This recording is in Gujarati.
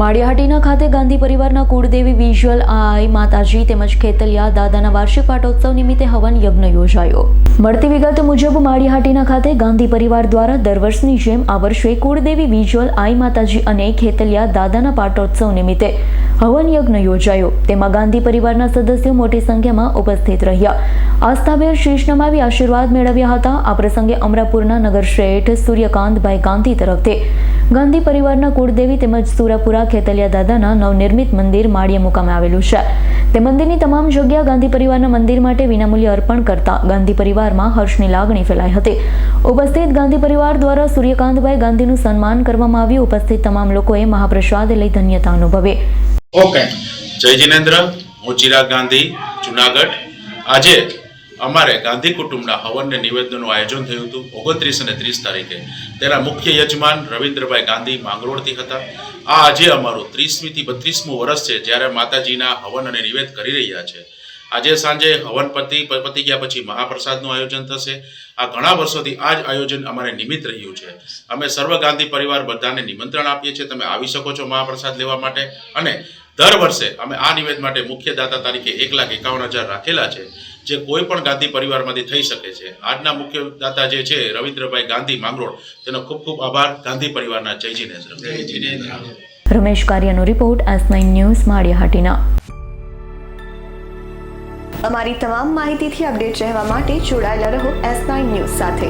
માળિયાહાટીના ખાતે ગાંધી પરિવારના કુળદેવી વિઝ્યુઅલ આઈ માતાજી તેમજ ખેતલિયા દાદાના વાર્ષિક પાટોત્સવ નિમિત્તે હવન યજ્ઞ યોજાયો. મળતી વિગત મુજબ માળિયાહાટીના ખાતે ગાંધી પરિવાર દ્વારા દર વર્ષની જેમ આ વર્ષે કુળદેવી વિઝ્યુઅલ આઈ માતાજી અને ખેતલિયા દાદાના પાટોત્સવ નિમિત્તે હવન યજ્ઞ યોજાયો. તેમાં ગાંધી પરિવારના સદસ્યો મોટી સંખ્યામાં ઉપસ્થિત રહ્યા. આસ્થાભેર શીશ નમાવી આશીર્વાદ મેળવ્યા હતા. આ પ્રસંગે અમરાપુરના નગર શ્રેઠ સૂર્યકાંતભાઈ ગાંધી તરફથી ગાંધી પરિવારના કુળદેવી તેમજ સુરાપુરા ખેતલિયા દાદાના નવનિર્મિત મંદિર માળીએ મુકામે આવેલું છે. તે મંદિરની તમામ જગ્યા ગાંધી પરિવારના મંદિર માટે વિનામૂલ્ય અર્પણ કરતા ગાંધી પરિવારમાં હર્ષની લાગણી ફેલાઈ હતી. ઉપસ્થિત ગાંધી પરિવાર દ્વારા સૂર્યકાંતભાઈ ગાંધીનું સન્માન કરવામાં આવ્યું. ઉપસ્થિત તમામ લોકોએ મહાપ્રસાદ લઈ ધન્યતા અનુભવી. ઓકે. જય જિનેન્દ્ર. હું ચિરાગ ગાંધી, જુનાગઢ. આજે અમારે ગાંધી કુટુંબના હવનને નિવેદનનું આયોજન થયું હતું ઓગણત્રીસ અને ત્રીસ તારીખે. તેના મુખ્ય યજમાન રવિન્દ્રભાઈ ગાંધી માંગરોળથી હતા. આ આજે અમારું ત્રીસમીથી બત્રીસમું વર્ષ છે જ્યારે માતાજીના હવન અને નિવેદ કરી રહ્યા છે. આજે સાંજે હવન પતિ પતી ગયા પછી મહાપ્રસાદનું આયોજન થશે. આ ઘણા વર્ષોથી આ જ આયોજન અમારે નિમિત્ત રહ્યું છે. અમે સર્વ ગાંધી પરિવાર બધાને નિમંત્રણ આપીએ છીએ. તમે આવી શકો છો મહાપ્રસાદ લેવા માટે. અને દર વર્ષે અમે આ નિવેદ માટે મુખ્ય દાતા તારીખે એક લાખ એકાવન હજાર રાખેલા છે. જે કોઈ પણ ગાંધી પરિવારમાંથી થઈ શકે છે. આજના મુખ્ય દાતા જે છે રવિન્દ્રભાઈ ગાંધી માંગરોળ તેનો ખૂબ ખૂબ આભાર. ગાંધી પરિવારના જય જીનેન્દ્ર. રમેશ કાર્યનો report S nine news Maliya Hatina. અમારી તમામ માહિતીથી અપડેટ રહેવા માટે જોડાયેલા રહો એસ નાઇન ન્યૂઝ સાથે.